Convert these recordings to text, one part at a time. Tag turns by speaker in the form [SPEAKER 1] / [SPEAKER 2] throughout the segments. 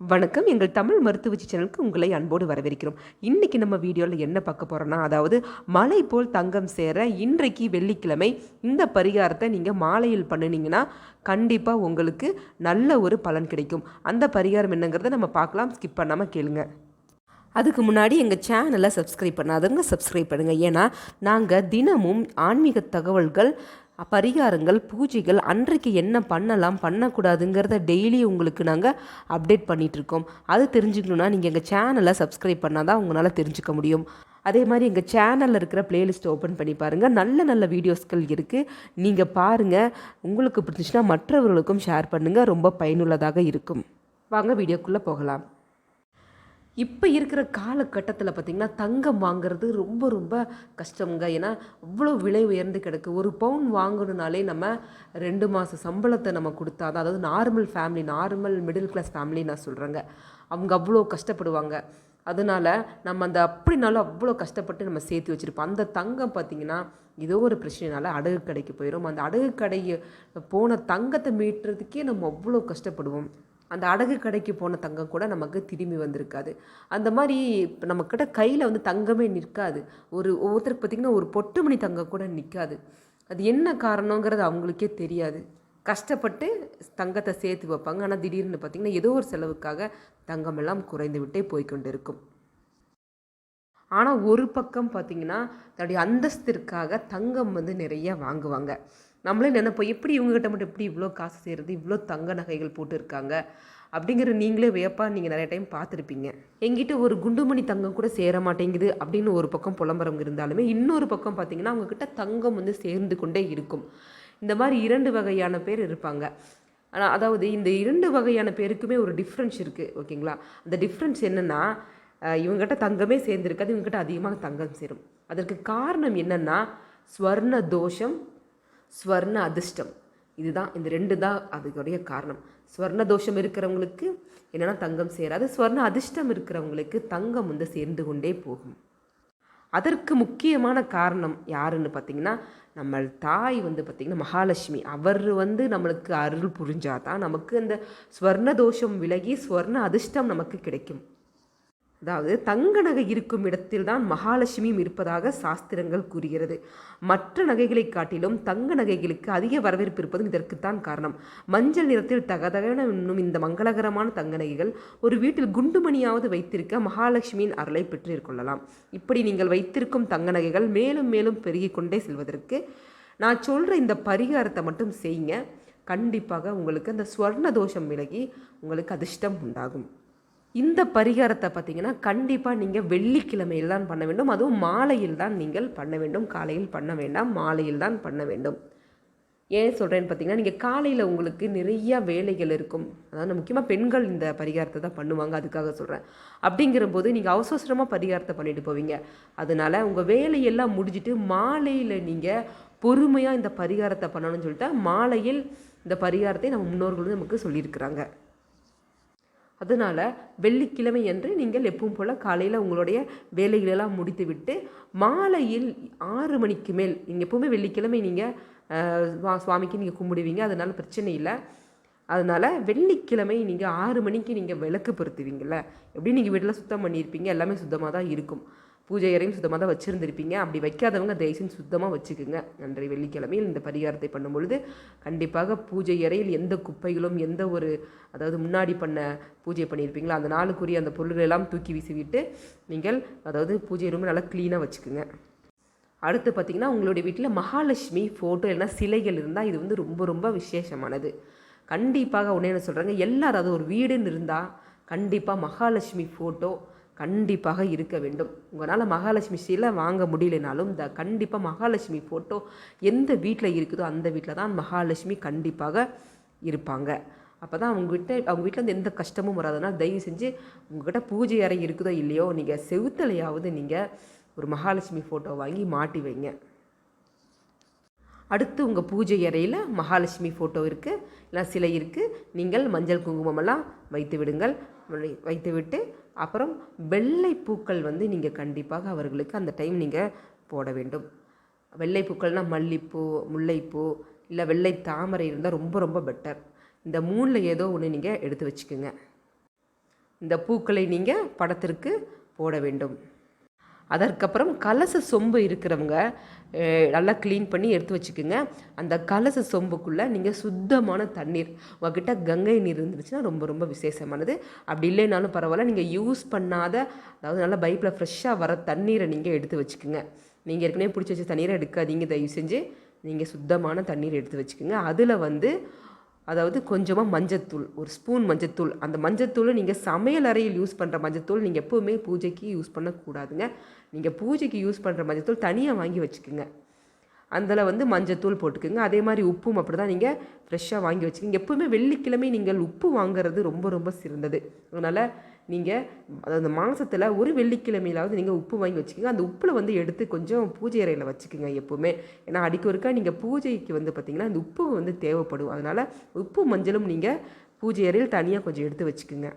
[SPEAKER 1] வணக்கம். எங்கள் தமிழ் மருத்துவச்சி சேனலுக்கு உங்களை அன்போடு வரவேற்கிறோம். இன்றைக்கி நம்ம வீடியோவில் என்ன பார்க்க போகிறோன்னா அதாவது மலை போல் தங்கம் சேர இன்றைக்கு வெள்ளிக்கிழமை இந்த பரிகாரத்தை நீங்கள் மாலையில் பண்ணினீங்கன்னா கண்டிப்பாக உங்களுக்கு நல்ல ஒரு பலன் கிடைக்கும். அந்த பரிகாரம் என்னங்கிறத நம்ம பார்க்கலாம். ஸ்கிப் பண்ணாமல் கேளுங்க. அதுக்கு முன்னாடி எங்கள் சேனலை சப்ஸ்கிரைப் பண்ணாதவங்க சப்ஸ்கிரைப் பண்ணுங்கள் ஏன்னா நாங்கள் தினமும் ஆன்மீக தகவல்கள் பரிகாரங்கள் பூஜைகள் அன்றைக்கு என்ன பண்ணலாம் பண்ணக்கூடாதுங்கிறத டெய்லி உங்களுக்கு நாங்கள் அப்டேட் பண்ணிகிட்ருக்கோம் அது தெரிஞ்சுக்கணுன்னா நீங்கள் எங்கள் சேனலை சப்ஸ்கிரைப் பண்ணால் தான் உங்களால் தெரிஞ்சுக்க முடியும். அதே மாதிரி எங்கள் சேனலில் இருக்கிற பிளேலிஸ்ட்டை ஓப்பன் பண்ணி பாருங்கள் நல்ல நல்ல வீடியோஸ்கள் இருக்குது நீங்கள் பாருங்கள் உங்களுக்கு பிடிச்சிச்சின்னா மற்றவர்களுக்கும் ஷேர் பண்ணுங்கள் ரொம்ப பயனுள்ளதாக இருக்கும். வாங்க வீடியோக்குள்ளே போகலாம். இப்போ இருக்கிற காலகட்டத்தில் பார்த்திங்கன்னா தங்கம் வாங்குறது ரொம்ப ரொம்ப கஷ்டங்க ஏன்னா அவ்வளோ விலை உயர்ந்து கிடக்கு. ஒரு பவுன் வாங்கணுனாலே நம்ம ரெண்டு மாத சம்பளத்தை நம்ம கொடுத்தா தான் அதாவது normal family normal middle class family நான் சொல்கிறேங்க அவங்க அவ்வளோ கஷ்டப்படுவாங்க. அதனால் நம்ம அந்த அப்படினாலும் அவ்வளோ கஷ்டப்பட்டு நம்ம சேர்த்து வச்சுருப்போம். அந்த தங்கம் பார்த்திங்கன்னா ஏதோ ஒரு பிரச்சனைனால அடகு கடைக்கு போயிடும் அந்த அடகு கடையை போன தங்கத்தை மீட்டுறதுக்கே நம்ம அவ்வளோ கஷ்டப்படுவோம். அந்த அடகு கடைக்கு போன தங்கம் கூட நமக்கு திரும்பி வந்திருக்காது. அந்த மாதிரி இப்போ நம்மக்கிட்ட கையில் வந்து தங்கமே நிற்காது. ஒரு ஒவ்வொருத்தருக்கு பார்த்திங்கன்னா ஒரு பொட்டு மணி தங்கம் கூட நிற்காது. அது என்ன காரணங்கிறது அவங்களுக்கே தெரியாது. கஷ்டப்பட்டு தங்கத்தை சேர்த்து வைப்பாங்க. ஆனால் திடீர்னு பார்த்திங்கன்னா ஏதோ ஒரு செலவுக்காக தங்கமெல்லாம் குறைந்து விட்டே போய்கொண்டு இருக்கும் ஆனால் ஒரு பக்கம் பார்த்திங்கன்னா தன்னுடைய அந்தஸ்திற்காக தங்கம் வந்து நிறைய வாங்குவாங்க. நம்மளே நினைப்போம் எப்படி இவங்ககிட்ட மட்டும் எப்படி இவ்வளோ காசு செய்கிறது இவ்வளோ தங்க நகைகள் போட்டுருக்காங்க? அப்படிங்கிற நீங்களே வியப்பாக நீங்கள் நிறைய டைம் பார்த்துருப்பீங்க. எங்கிட்ட ஒரு குண்டுமணி தங்கம் கூட சேர மாட்டேங்குது அப்படின்னு ஒரு பக்கம் புலம்பரம் இருந்தாலுமே இன்னொரு பக்கம் பார்த்தீங்கன்னா அவங்கக்கிட்ட தங்கம் வந்து சேர்ந்து கொண்டே இருக்கும். இந்த மாதிரி இரண்டு வகையான பேர் இருப்பாங்க. ஆனால் அதாவது இந்த இரண்டு வகையான பேருக்குமே ஒரு டிஃப்ரென்ஸ் இருக்குது ஓகேங்களா? அந்த டிஃப்ரென்ஸ் என்னென்னா இவங்ககிட்ட தங்கமே சேர்ந்துருக்காது இவங்ககிட்ட அதிகமாக தங்கம் சேரும். அதற்கு காரணம் என்னென்னா ஸ்வர்ண தோஷம் ஸ்வர்ண அதிர்ஷ்டம். இதுதான் இந்த ரெண்டு தான் அதுக்குடைய காரணம். ஸ்வர்ண தோஷம் இருக்கிறவங்களுக்கு என்னென்னா தங்கம் சேராது. ஸ்வர்ண அதிர்ஷ்டம் இருக்கிறவங்களுக்கு தங்கம் வந்து சேர்ந்து கொண்டே போகும். அதற்கு முக்கியமான காரணம் யாருன்னு பார்த்தீங்கன்னா நம்ம தாய் வந்து பார்த்திங்கன்னா மகாலட்சுமி. அவர் வந்து நம்மளுக்கு அருள் புரிஞ்சாதான் நமக்கு அந்த ஸ்வர்ண தோஷம் விலகி ஸ்வர்ண அதிர்ஷ்டம் நமக்கு கிடைக்கும். அதாவது தங்க நகை இருக்கும் இடத்தில் தான் மகாலட்சுமியும் இருப்பதாக சாஸ்திரங்கள் கூறுகிறது. மற்ற நகைகளை காட்டிலும் தங்க நகைகளுக்கு அதிக வரவேற்பு இருப்பதும் இதற்குத்தான் காரணம். மஞ்சள் நிறத்தில் தகதகன என்னும் இந்த மங்களகரமான தங்க நகைகள் ஒரு வீட்டில் குண்டுமணியாவது வைத்திருக்க மகாலட்சுமியின் அருளை பெற்றிருக்கொள்ளலாம் இப்படி நீங்கள் வைத்திருக்கும் தங்க நகைகள் மேலும் மேலும் பெருகி கொண்டே செல்வதற்கு நான் சொல்கிற இந்த பரிகாரத்தை மட்டும் செய்யுங்க. கண்டிப்பாக உங்களுக்கு அந்த ஸ்வர்ண தோஷம் விலகி உங்களுக்கு அதிர்ஷ்டம் உண்டாகும். இந்த பரிகாரத்தை பார்த்தீங்கன்னா கண்டிப்பாக நீங்கள் வெள்ளிக்கிழமையில் தான் பண்ண வேண்டும். அதுவும் மாலையில் தான் நீங்கள் பண்ண வேண்டும். காலையில் பண்ண வேண்டாம் மாலையில் தான் பண்ண வேண்டும். ஏன் சொல்கிறேன்னு பார்த்தீங்கன்னா நீங்கள் காலையில் உங்களுக்கு நிறையா வேலைகள் இருக்கும். அதாவது முக்கியமாக பெண்கள் இந்த பரிகாரத்தை தான் பண்ணுவாங்க அதுக்காக சொல்கிறேன் அப்படிங்கிற போது நீங்கள் அவசரமாக பரிகாரத்தை பண்ணிட்டு போவீங்க. அதனால் உங்கள் வேலையெல்லாம் முடிஞ்சிட்டு மாலையில் நீங்கள் பொறுமையாக இந்த பரிகாரத்தை பண்ணணும்னு சொல்லிட்டு மாலையில் இந்த பரிகாரத்தை நம்ம முன்னோர்கள் நமக்கு சொல்லியிருக்கிறாங்க. அதனால் வெள்ளிக்கிழமை அன்று நீங்கள் எப்பவும் போல் காலையில் உங்களுடைய வேலைகளெல்லாம் முடித்துவிட்டு மாலையில் ஆறு மணிக்கு மேல் நீங்கள் எப்போவுமே வெள்ளிக்கிழமை நீங்கள் சுவாமிக்கு நீங்கள் கும்பிடுவீங்க. அதனால் பிரச்சனை இல்லை. அதனால் வெள்ளிக்கிழமை நீங்கள் ஆறு மணிக்கு நீங்கள் விளக்கு பொருத்துவீங்கள்ல எப்படி நீங்கள் வீட்டில் சுத்தம் பண்ணியிருப்பீங்க. எல்லாமே சுத்தமாக தான் இருக்கும். பூஜை அறையும் சுத்தமாக தான் வச்சுருந்துருப்பீங்க. அப்படி வைக்காதவங்க தயவுசெய்து சுத்தமாக வச்சுக்கோங்க. அன்றைய வெள்ளிக்கிழமையில் இந்த பரிகாரத்தை பண்ணும் பொழுது கண்டிப்பாக பூஜை அறையில் எந்த குப்பைகளும் எந்த ஒரு அதாவது முன்னாடி பண்ண பூஜை பண்ணியிருப்பீங்களோ? அந்த நாளுக்குரிய அந்த பொருள்கள் எல்லாம் தூக்கி வீசிவிட்டு நீங்கள் அதாவது பூஜை ரூம் நல்லா க்ளீனாக வச்சுக்கோங்க. அடுத்து பார்த்திங்கன்னா உங்களுடைய வீட்டில் மகாலட்சுமி ஃபோட்டோ இல்லைனா சிலைகள் இருந்தால் இது வந்து ரொம்ப ரொம்ப விசேஷமானது. கண்டிப்பாக உடனே என்ன சொல்கிறாங்க எல்லாரும் அதாவது ஒரு வீடுன்னு இருந்தால் கண்டிப்பாக மகாலட்சுமி ஃபோட்டோ கண்டிப்பாக இருக்க வேண்டும். உங்களால் மகாலட்சுமி சீலை வாங்க முடியலனாலும் இந்த கண்டிப்பாக மகாலட்சுமி ஃபோட்டோ எந்த வீட்டில் இருக்குதோ அந்த வீட்டில் தான் மகாலட்சுமி கண்டிப்பாக இருப்பாங்க. அப்போ தான் அவங்ககிட்ட அவங்க வீட்டில் வந்து எந்த கஷ்டமும் வராதுன்னா தயவு செஞ்சு உங்ககிட்ட பூஜை அறை இருக்குதோ இல்லையோ நீங்கள் செவுத்தலையாவது நீங்கள் ஒரு மகாலட்சுமி ஃபோட்டோ வாங்கி மாட்டி வைங்க. அடுத்து உங்கள் பூஜை அறையில் மகாலட்சுமி ஃபோட்டோ இருக்குது இல்லை சிலை இருக்குது நீங்கள் மஞ்சள் குங்குமமெல்லாம் வைத்து விடுங்கள். வைத்து விட்டு அப்புறம் வெள்ளை பூக்கள் வந்து நீங்கள் கண்டிப்பாக அவர்களுக்கு அந்த டைம் நீங்கள் போட வேண்டும். வெள்ளை பூக்கள்னால் மல்லிப்பூ முல்லைப்பூ இல்லை வெள்ளை தாமரை இருந்தால் ரொம்ப ரொம்ப பெட்டர் இந்த மூணில் ஏதோ ஒன்று நீங்கள் எடுத்து வச்சுக்கோங்க. இந்த பூக்களை நீங்கள் படத்திற்கு போட வேண்டும். அதற்கப்புறம் கலச சொம்பு இருக்கிறவங்க நல்லா க்ளீன் பண்ணி எடுத்து வச்சுக்கோங்க. அந்த கலச சொம்புக்குள்ளே நீங்கள் சுத்தமான தண்ணீர். உங்ககிட்ட கங்கை நீர் இருந்துச்சுன்னா ரொம்ப ரொம்ப விசேஷமானது. அப்படி இல்லைனாலும் பரவாயில்ல. நீங்கள் யூஸ் பண்ணாத அதாவது நல்லா பைப்பில் ஃப்ரெஷ்ஷாக வர தண்ணீரை நீங்கள் எடுத்து வச்சுக்கோங்க. நீங்கள் ஏற்கனவே பிடிச்சி வச்ச தண்ணீரை எடுக்காதீங்க. தயவு செஞ்சு நீங்கள் சுத்தமான தண்ணீர் எடுத்து வச்சுக்கோங்க. அதில் வந்து அதாவது கொஞ்சமாக மஞ்சத்தூள் ஒரு ஸ்பூன் மஞ்சத்தூள். அந்த மஞ்சத்தூள் நீங்கள் சமையல் அறையில் யூஸ் பண்ணுற மஞ்சத்தூள் நீங்கள் எப்போவுமே பூஜைக்கு யூஸ் பண்ணக்கூடாதுங்க. நீங்கள் பூஜைக்கு யூஸ் பண்ணுற மஞ்சத்தூள் தனியாக வாங்கி வச்சுக்கோங்க. அதில் வந்து மஞ்சத்தூள் போட்டுக்கோங்க. அதே மாதிரி உப்பும் அப்படி தான் நீங்கள் ஃப்ரெஷ்ஷாக வாங்கி வச்சுக்கோங்க. எப்போவுமே வெள்ளிக்கிழமை நீங்கள் உப்பு வாங்குறது ரொம்ப ரொம்ப சிறந்தது. அதனால் நீங்கள் அந்த மாதத்தில் ஒரு வெள்ளிக்கிழமையிலாவது நீங்கள் உப்பு வாங்கி வச்சுக்கோங்க. அந்த உப்பில் வந்து எடுத்து கொஞ்சம் பூஜை அறையில் வச்சுக்கோங்க எப்போவுமே. ஏன்னா அடிக்க ஒருக்கா நீங்கள் பூஜைக்கு வந்து பார்த்திங்கன்னா அந்த உப்பு வந்து தேவைப்படும். அதனால் உப்பு மஞ்சளும் நீங்கள் பூஜை அறையில் தனியாக கொஞ்சம் எடுத்து வச்சுக்கோங்க.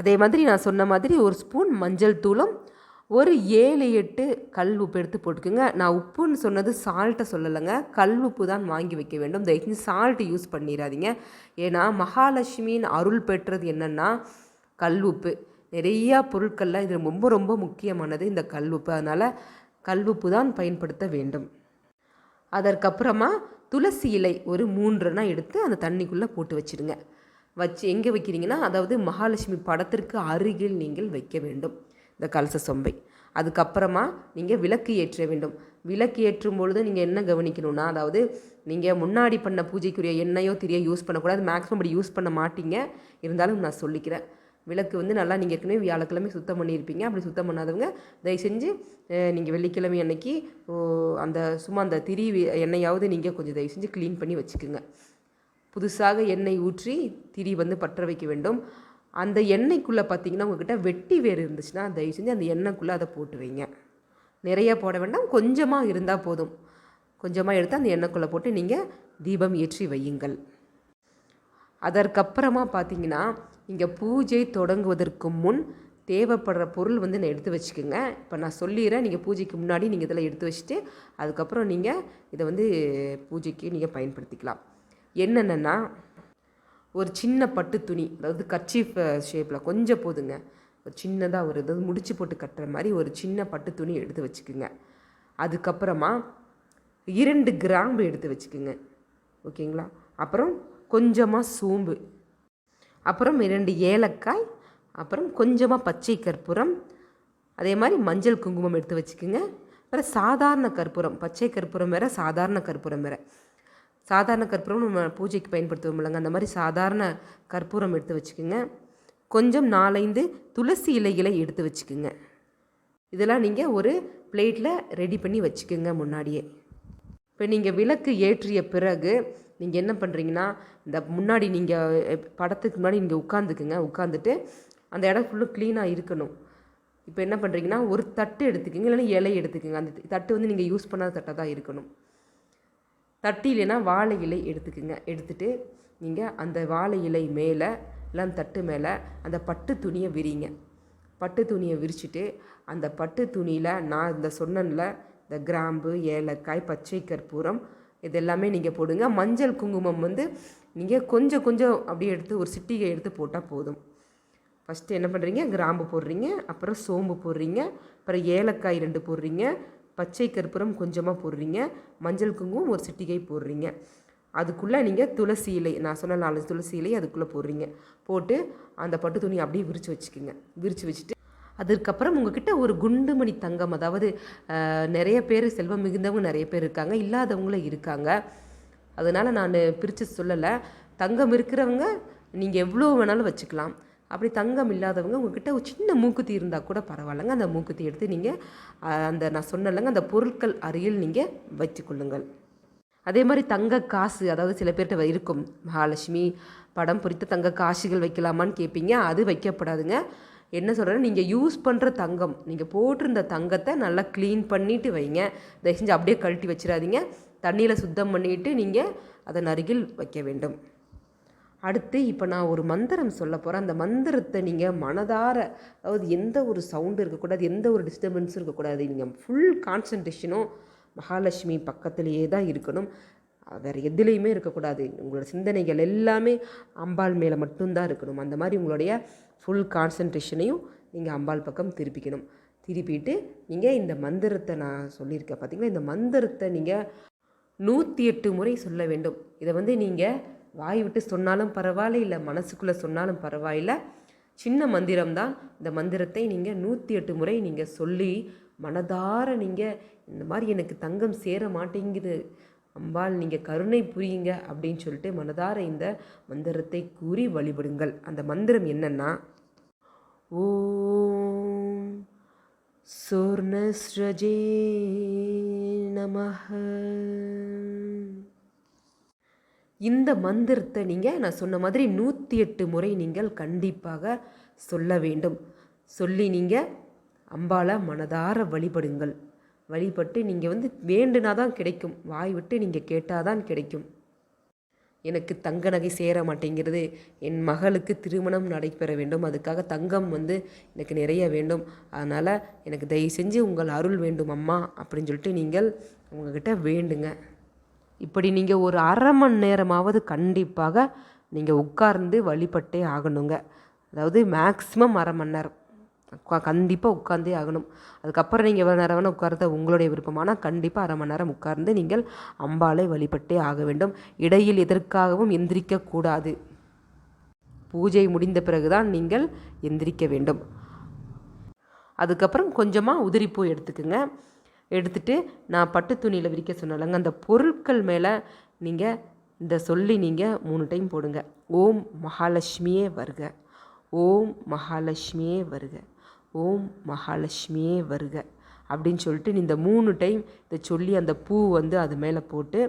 [SPEAKER 1] அதே மாதிரி நான் சொன்ன மாதிரி ஒரு ஸ்பூன் மஞ்சள் தூளும் ஒரு ஏழு எட்டு கல் உப்பு எடுத்து போட்டுக்கோங்க. நான் உப்புன்னு சொன்னது சால்ட்டை சொல்லலைங்க. கல் உப்பு தான் வாங்கி வைக்க வேண்டும். தயவுசெஞ்சு சால்ட்டு யூஸ் பண்ணிடாதீங்க. ஏன்னா மகாலட்சுமியின் அருள் பெற்றது என்னென்னா கல் உப்பு. நிறையா பொருட்களில் இது ரொம்ப ரொம்ப முக்கியமானது இந்த கல் உப்பு. அதனால் கல் உப்பு தான் பயன்படுத்த வேண்டும். அதற்கப்புறமா துளசி இலை ஒரு மூன்றுனா எடுத்து அந்த தண்ணிக்குள்ளே போட்டு வச்சிடுங்க. வச்சு எங்கே வைக்கிறீங்கன்னா அதாவது மகாலட்சுமி படத்திற்கு அருகில் நீங்கள் வைக்க வேண்டும். இந்த கலச சொம்பை. அதுக்கப்புறமா நீங்கள் விளக்கு ஏற்ற வேண்டும். விளக்கு ஏற்றும் பொழுது நீங்கள் என்ன கவனிக்கணும்னா அதாவது நீங்கள் முன்னாடி பண்ண பூஜைக்குரிய எண்ணெயோ திரியோ யூஸ் பண்ணக்கூடாது. மேக்ஸிமம் அப்படி யூஸ் பண்ண மாட்டீங்க. இருந்தாலும் நான் சொல்லிக்கிறேன். விளக்கு வந்து நல்லா நீங்கள் ஏற்கனவே வியாழக்கிழமை சுத்தம் பண்ணியிருப்பீங்க. அப்படி சுத்தம் பண்ணாதவங்க தயவு செஞ்சு நீங்கள் வெள்ளிக்கிழமை அன்னைக்கு அந்த சும்மா அந்த திரி எண்ணெயாவது நீங்கள் கொஞ்சம் தயவு செஞ்சு க்ளீன் பண்ணி வச்சுக்கோங்க. புதுசாக எண்ணெய் ஊற்றி திரி வந்து பற்ற வைக்க வேண்டும். அந்த எண்ணெய்க்குள்ளே பார்த்தீங்கன்னா உங்ககிட்ட வெட்டி வேர் இருந்துச்சுன்னா தயவு செஞ்சு அந்த எண்ணெய்க்குள்ளே அதை போட்டு வைங்க. நிறைய போட வேண்டாம் கொஞ்சமாக இருந்தால் போதும். கொஞ்சமாக எடுத்து அந்த எண்ணெய்க்குள்ளே போட்டு நீங்கள் தீபம் ஏற்றி வையுங்கள். அதற்கப்புறமா பார்த்தீங்கன்னா இங்கே பூஜை தொடங்குவதற்கு முன் தேவைப்படுற பொருள் வந்து நான் எடுத்து வச்சுக்கோங்க. இப்போ நான் சொல்லிடுறேன் நீங்கள் பூஜைக்கு முன்னாடி நீங்கள் இதெல்லாம் எடுத்து வச்சுட்டு அதுக்கப்புறம் நீங்கள் இதை வந்து பூஜைக்கு நீங்கள் பயன்படுத்திக்கலாம். என்னென்னா ஒரு சின்ன பட்டு துணி அதாவது கர்ச்சீஃப் ஷேப்பில் கொஞ்சம் போதுங்க. ஒரு சின்னதாக ஒரு அதாவது முடிச்சு போட்டு கட்டுற மாதிரி ஒரு சின்ன பட்டு துணி எடுத்து வச்சுக்கோங்க. அதுக்கப்புறமா இரண்டு கிராம்பு எடுத்து வச்சுக்கோங்க. ஓகேங்களா? அப்புறம் கொஞ்சமாக சோம்பு. அப்புறம் இரண்டு ஏலக்காய் அப்புறம் கொஞ்சமாக பச்சை கற்பூரம் அதே மாதிரி மஞ்சள் குங்குமம் எடுத்து வச்சுக்கோங்க. அப்புறம் சாதாரண கற்பூரம் பச்சை கற்பூரம் வேறு சாதாரண கற்பூரம் வேறு. சாதாரண கற்பூரம் நம்ம பூஜைக்கு பயன்படுத்துவோம் இல்லைங்க. அந்த மாதிரி சாதாரண கற்பூரம் எடுத்து வச்சுக்கோங்க. கொஞ்சம் நாலைந்து துளசி இலைகளை எடுத்து வச்சுக்கோங்க. இதெல்லாம் நீங்கள் ஒரு பிளேட்டில் ரெடி பண்ணி வச்சுக்கோங்க முன்னாடியே. இப்போ நீங்கள் விளக்கு ஏற்றிய பிறகு நீங்கள் என்ன பண்ணுறீங்கன்னா இந்த முன்னாடி நீங்கள் படத்துக்கு முன்னாடி நீங்கள் உட்காந்துக்குங்க உட்காந்துட்டு அந்த இடம் ஃபுல்லும் க்ளீனாக இருக்கணும். இப்போ என்ன பண்ணுறீங்கன்னா ஒரு தட்டு எடுத்துக்கோங்க. இல்லைன்னா இலை எடுத்துக்கோங்க. அந்த தட்டு வந்து நீங்கள் யூஸ் பண்ணாத தட்டாக தான் இருக்கணும். தட்டு இல்லைன்னா வாழை இலை எடுத்துக்கோங்க. எடுத்துட்டு நீங்கள் அந்த வாழை இலை மேலே இல்லை அந்த தட்டு மேலே அந்த பட்டு துணியை விரிங்க. பட்டு துணியை விரிச்சிட்டு அந்த பட்டு துணியில் நான் இந்த சொன்னனில் இந்த கிராம்பு ஏலக்காய் பச்சை கற்பூரம் இது எல்லாமே நீங்கள் போடுங்க. மஞ்சள் குங்குமம் வந்து நீங்கள் கொஞ்சம் கொஞ்சம் அப்படியே எடுத்து ஒரு சிட்டிகை எடுத்து போட்டால் போதும். ஃபஸ்ட்டு என்ன பண்ணுறீங்க கிராம்பு போடுறீங்க அப்புறம் சோம்பு போடுறீங்க அப்புறம் ஏலக்காய் ரெண்டு போடுறீங்க பச்சை கற்பூரம் கொஞ்சமாக போடுறீங்க. மஞ்சள் குங்குமம் ஒரு சிட்டிகை போடுறீங்க. அதுக்குள்ளே நீங்கள் துளசி இலை நான் சொன்ன நாலு துளசி இலை அதுக்குள்ளே போடுறீங்க. போட்டு அந்த பட்டு துணி அப்படியே விரித்து வச்சுக்கோங்க. விரித்து வச்சுட்டு அதற்கப்புறம் உங்ககிட்ட ஒரு குண்டுமணி தங்கம் அதாவது நிறைய பேர் செல்வம் மிகுந்தவங்க நிறைய பேர் இருக்காங்க. இல்லாதவங்களும் இருக்காங்க. அதனால் நான் பிரித்து சொல்லலை. தங்கம் இருக்கிறவங்க நீங்கள் எவ்வளோ வேணாலும் வச்சுக்கலாம். அப்படி தங்கம் இல்லாதவங்க உங்ககிட்ட ஒரு சின்ன மூக்குத்தி இருந்தால் கூட பரவாயில்லைங்க. அந்த மூக்குத்தி எடுத்து நீங்கள் அந்த நான் சொன்னலைங்க அந்த பொருட்கள் அருகில் நீங்கள் வச்சுக்கொள்ளுங்கள் அதே மாதிரி தங்க காசு அதாவது சில பேர்கிட்ட இருக்கும். மகாலட்சுமி படம் பொறித்த தங்க காசுகள் வைக்கலாமான்னு கேட்பீங்க அது வைக்கப்படாதுங்க. என்ன சொல்கிறேன்னா நீங்கள் யூஸ் பண்ணுற தங்கம் நீங்கள் போட்டிருந்த தங்கத்தை நல்லா க்ளீன் பண்ணிவிட்டு வைங்க. தயவு செஞ்சு அப்படியே கழட்டி வச்சிடாதீங்க. தண்ணியில் சுத்தம் பண்ணிட்டு நீங்கள் அதன் அருகில் வைக்க வேண்டும். அடுத்து இப்போ நான் ஒரு மந்திரம் சொல்ல போகிறேன் அந்த மந்திரத்தை நீங்கள் மனதார அதாவது எந்த ஒரு சவுண்டு இருக்கக்கூடாது எந்த ஒரு டிஸ்டர்பன்ஸும் இருக்கக்கூடாது. நீங்கள் ஃபுல் கான்சன்ட்ரேஷனும் மகாலட்சுமி பக்கத்திலேயே தான் இருக்கணும். வேறு எதுலேயுமே இருக்கக்கூடாது. உங்களோட சிந்தனைகள் எல்லாமே அம்பாள் மேலே மட்டும்தான் இருக்கணும். அந்த மாதிரி உங்களுடைய ஃபுல் கான்சன்ட்ரேஷனையும் நீங்கள் அம்பாள் பக்கம் திருப்பிக்கணும். திருப்பிட்டு நீங்கள் இந்த மந்திரத்தை நான் சொல்லியிருக்கேன் பார்த்தீங்களா இந்த மந்திரத்தை நீங்கள் நூற்றி எட்டு முறை சொல்ல வேண்டும். இதை வந்து நீங்கள் வாய் விட்டு சொன்னாலும் பரவாயில்ல இல்லை மனசுக்குள்ளே சொன்னாலும் பரவாயில்ல. சின்ன மந்திரம்தான். இந்த மந்திரத்தை நீங்கள் நூற்றி எட்டு முறை நீங்கள் சொல்லி மனதார நீங்கள் இந்த மாதிரி எனக்கு தங்கம் சேர மாட்டேங்குது. அம்பாள் நீங்கள் கருணை புரியுங்க அப்படின்னு சொல்லிட்டு மனதார இந்த மந்திரத்தை கூறி வழிபடுங்கள். அந்த மந்திரம் என்னன்னா ஓம் சுர்ணஸ்ரஜே நமஹ. இந்த மந்திரத்தை நீங்கள் நான் சொன்ன மாதிரி நூற்றி எட்டு முறை நீங்கள் கண்டிப்பாக சொல்ல வேண்டும். சொல்லி நீங்கள் அம்பாளை மனதார வழிபடுங்கள். வழிபட்டு நீங்கள் வந்து வேண்டுனா தான் கிடைக்கும். வாய் விட்டு நீங்கள் கேட்டால் தான் கிடைக்கும். எனக்கு தங்க நகை சேர மாட்டேங்கிறது. என் மகளுக்கு திருமணம் நடைபெற வேண்டும். அதுக்காக தங்கம் வந்து எனக்கு நிறைய வேண்டும். அதனால் எனக்கு தயவு செஞ்சு உங்கள் அருள் வேண்டும் அம்மா அப்படின்னு சொல்லிட்டு நீங்கள் உங்ககிட்ட வேண்டுங்க. இப்படி நீங்கள் ஒரு அரை மணி நேரமாவது கண்டிப்பாக நீங்கள் உட்கார்ந்து வழிபட்டே ஆகணுங்க. அதாவது மேக்ஸிமம் அரை மணி நேரம். கண்டிப்பாக உட்காந்தே ஆகணும். அதுக்கப்புறம் நீங்கள் எவ்வளோ நேரம் வேணால் உட்கார்றது உங்களுடைய விருப்பமானால் கண்டிப்பாக அரை மணி நேரம் உட்கார்ந்து நீங்கள் அம்பாளை வழிபட்டே ஆக வேண்டும். இடையில் எதற்காகவும் எந்திரிக்கக்கூடாது பூஜை முடிந்த பிறகுதான் நீங்கள் எந்திரிக்க வேண்டும். அதுக்கப்புறம் கொஞ்சமாக உதிரிப்பூ எடுத்துக்கோங்க. எடுத்துட்டு நான் பட்டு துணியில் விரிக்க சொன்னலங்க அந்த பொருட்கள் மேலே நீங்கள் இந்த சொல்லி நீங்கள் மூணு டைம் போடுங்க. ஓம் மகாலட்சுமியே வருக. ஓம் மகாலட்சுமியே வருக. ஓம் மகாலட்சுமியே வருக. அப்படின்னு சொல்லிட்டு இந்த மூணு டைம் இதை சொல்லி அந்த பூ வந்து அது மேலே போட்டு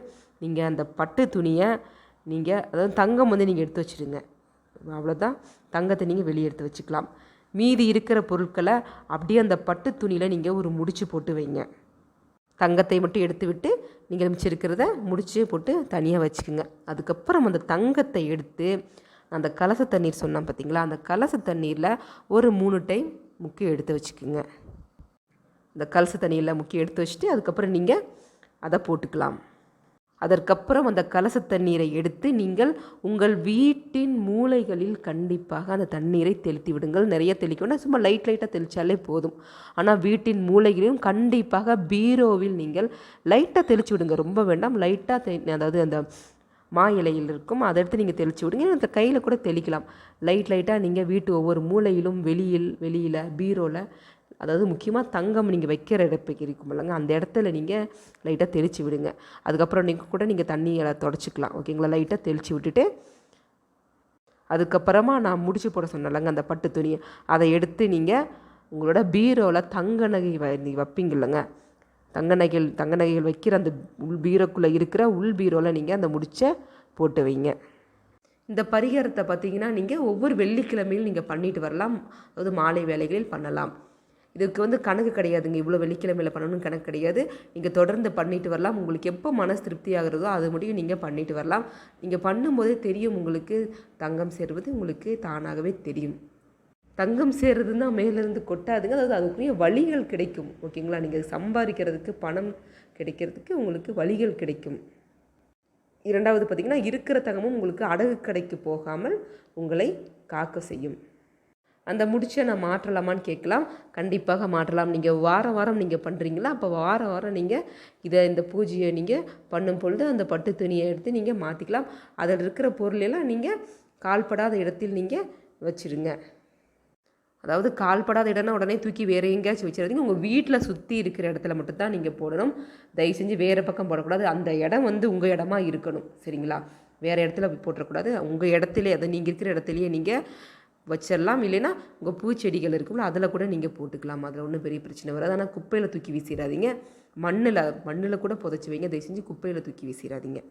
[SPEAKER 1] நீங்கள் அந்த பட்டு துணியை நீங்கள் அதாவது தங்கம் வந்து நீங்கள் எடுத்து வச்சுருங்க. அவ்வளோதான் தங்கத்தை நீங்கள் வெளியே எடுத்து வச்சுக்கலாம். மீதி இருக்கிற பொருட்களை அப்படியே அந்த பட்டு துணியில் நீங்கள் ஒரு முடிச்சு போட்டு வைங்க. தங்கத்தை மட்டும் எடுத்து விட்டு நீங்கள் மிச்சிருக்கிறத முடிச்சு போட்டு தனியாக வச்சுக்கோங்க. அதுக்கப்புறம் அந்த தங்கத்தை எடுத்து அந்த கலச தண்ணீர் சொன்னேன் பார்த்தீங்களா? அந்த கலச தண்ணீரில் ஒரு மூணு டைம் முக்கி எடுத்து வச்சுக்கோங்க. இந்த கலச தண்ணியில் முக்கி எடுத்து வச்சுட்டு அதுக்கப்புறம் நீங்கள் அதை போட்டுக்கலாம். அதற்கப்புறம் அந்த கலச தண்ணீரை எடுத்து நீங்கள் உங்கள் வீட்டின் மூலைகளில் கண்டிப்பாக அந்த தண்ணீரை தெளித்து விடுங்கள். நிறைய தெளிக்க வேண்டாம் சும்மா லைட் லைட்டாக தெளித்தாலே போதும். ஆனால் வீட்டின் மூலைகளிலும் கண்டிப்பாக பீரோவில் நீங்கள் லைட்டாக தெளித்து விடுங்க. ரொம்ப வேண்டாம். லைட்டாக தெ அதாவது அந்த மா இலையில் இருக்கும். அதை எடுத்து நீங்கள் தெளித்து விடுங்க. அந்த கையில் கூட தெளிக்கலாம். லைட் லைட்டாக நீங்கள் வீட்டு ஒவ்வொரு மூலையிலும் வெளியில் வெளியில் பீரோவில் அதாவது முக்கியமாக தங்கம் நீங்கள் வைக்கிற இடத்துக்கு இருக்கும் இல்லைங்க. அந்த இடத்துல நீங்கள் லைட்டாக தெளித்து விடுங்க. அதுக்கப்புறம் நீங்கள் கூட நீங்கள் தண்ணியை தொடச்சிக்கலாம். ஓகேங்களா? லைட்டாக தெளித்து விட்டுட்டு அதுக்கப்புறமா நான் முடிச்சு போட சொன்னேன்லங்க அந்த பட்டு துணியை. அதை எடுத்து நீங்கள் உங்களோட பீரோவில் தங்க நகை வ வைப்பீங்க இல்லைங்க. தங்க நகைகள் தங்க நகைகள் வைக்கிற அந்த உள் பீரோக்குள்ளே இருக்கிற உள் பீரோவில் நீங்கள் அந்த முடிச்சை போட்டு வைங்க. இந்த பரிகாரத்தை பார்த்தீங்கன்னா நீங்கள் ஒவ்வொரு வெள்ளிக்கிழமையும் நீங்கள் பண்ணிட்டு வரலாம். அதாவது மாலை வேலைகளில் பண்ணலாம். இதுக்கு வந்து கணக்கு கிடையாதுங்க. இவ்வளோ வெள்ளிக்கிழமையில் பண்ணணும்னு கணக்கு கிடையாது. நீங்கள் தொடர்ந்து பண்ணிட்டு வரலாம். உங்களுக்கு எப்போ மனசு திருப்தி ஆகிறதோ அது முடியும். நீங்கள் பண்ணிட்டு வரலாம். நீங்கள் பண்ணும்போதே தெரியும் உங்களுக்கு தங்கம் சேருவது உங்களுக்கு தானாகவே தெரியும். தங்கம் சேர்றதுன்னா மேலேருந்து கொட்டாதுங்க. அதாவது அதுக்குரிய வழிகள் கிடைக்கும். ஓகேங்களா? நீங்கள் சம்பாதிக்கிறதுக்கு பணம் கிடைக்கிறதுக்கு உங்களுக்கு வழிகள் கிடைக்கும். இரண்டாவது பார்த்திங்கன்னா இருக்கிற தங்கமும் உங்களுக்கு அடகு கடைக்கு போகாமல் உங்களை காக்க செய்யும். அந்த முடிச்சை நான் மாற்றலாமான்னு கேட்கலாம். கண்டிப்பாக மாற்றலாம். நீங்கள் வாரம் வாரம் நீங்கள் பண்ணுறீங்களா அப்போ வாரம் வாரம் நீங்கள் இதை இந்த பூஜையை நீங்கள் பண்ணும் பொழுது அந்த பட்டு துணியை எடுத்து நீங்கள் மாற்றிக்கலாம் அதில் இருக்கிற பொருளெல்லாம் நீங்கள் கால்படாத இடத்தில் நீங்கள் வச்சுருங்க. அதாவது கால்படாத இடம்னா உடனே தூக்கி வேறு எங்கேயாச்சும் வச்சிடாதீங்க. உங்கள் வீட்டில் சுற்றி இருக்கிற இடத்துல மட்டும்தான் நீங்கள் போடணும். தயவு செஞ்சு வேறு பக்கம் போடக்கூடாது. அந்த இடம் வந்து உங்கள் இடமா இருக்கணும். சரிங்களா? வேறு இடத்துல போட்டுறக்கூடாது. உங்கள் இடத்துல அதை நீங்கள் இருக்கிற இடத்துலையே நீங்கள் வச்சிடலாம் இல்லைன்னா உங்கள் பூச்செடிகள் இருக்கும்ல அதில் கூட நீங்கள் போட்டுக்கலாம். அதில் ஒன்றும் பெரிய பிரச்சனை வராது. ஆனால் குப்பையில் தூக்கி வீசிடாதீங்க மண்ணில் மண்ணில் கூட புதைச்சி வைங்க. தயவு செஞ்சு குப்பையில் தூக்கி வீசிடாதீங்க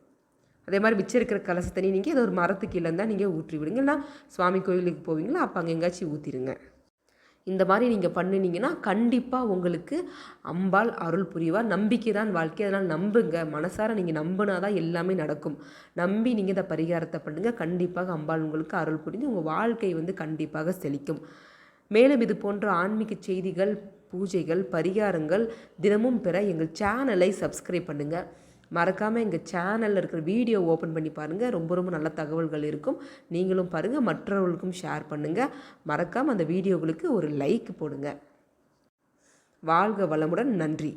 [SPEAKER 1] அதே மாதிரி மிச்சம் இருக்கிற கலச தண்ணி நீங்கள் ஏதோ ஒரு மரத்துக்கு இல்லைன்னா நீங்கள் ஊற்றி விடுங்க இல்லைனா சுவாமி கோயிலுக்கு போவீங்களா? அப்போ அங்கே எங்கேயாச்சும் ஊற்றிடுங்க இந்த மாதிரி நீங்கள் பண்ணினீங்கன்னா கண்டிப்பாக உங்களுக்கு அம்பாள் அருள் புரிவார். நம்பிக்கை தான் வாழ்க்கை. அதனால் நம்புங்க. மனசார நீங்கள் நம்பினா தான் எல்லாமே நடக்கும். நம்பி நீங்கள் இந்த பரிகாரத்தை பண்ணுங்கள் கண்டிப்பாக அம்பாள் உங்களுக்கு அருள் புரிஞ்சு உங்கள் வாழ்க்கை வந்து கண்டிப்பாக செழிக்கும். மேலும் இது போன்ற ஆன்மீக செய்திகள் பூஜைகள் பரிகாரங்கள் தினமும் பெற எங்கள் சேனலை சப்ஸ்கிரைப் பண்ணுங்கள் மறக்காமல் எங்கள் சேனலில் இருக்கிற வீடியோ ஓப்பன் பண்ணி பாருங்கள் ரொம்ப ரொம்ப நல்ல தகவல்கள் இருக்கும். நீங்களும் பாருங்கள் மற்றவர்களுக்கும் ஷேர் பண்ணுங்கள் மறக்காமல் அந்த வீடியோகளுக்கு ஒரு லைக் போடுங்க. வாழ்க வளமுடன். நன்றி.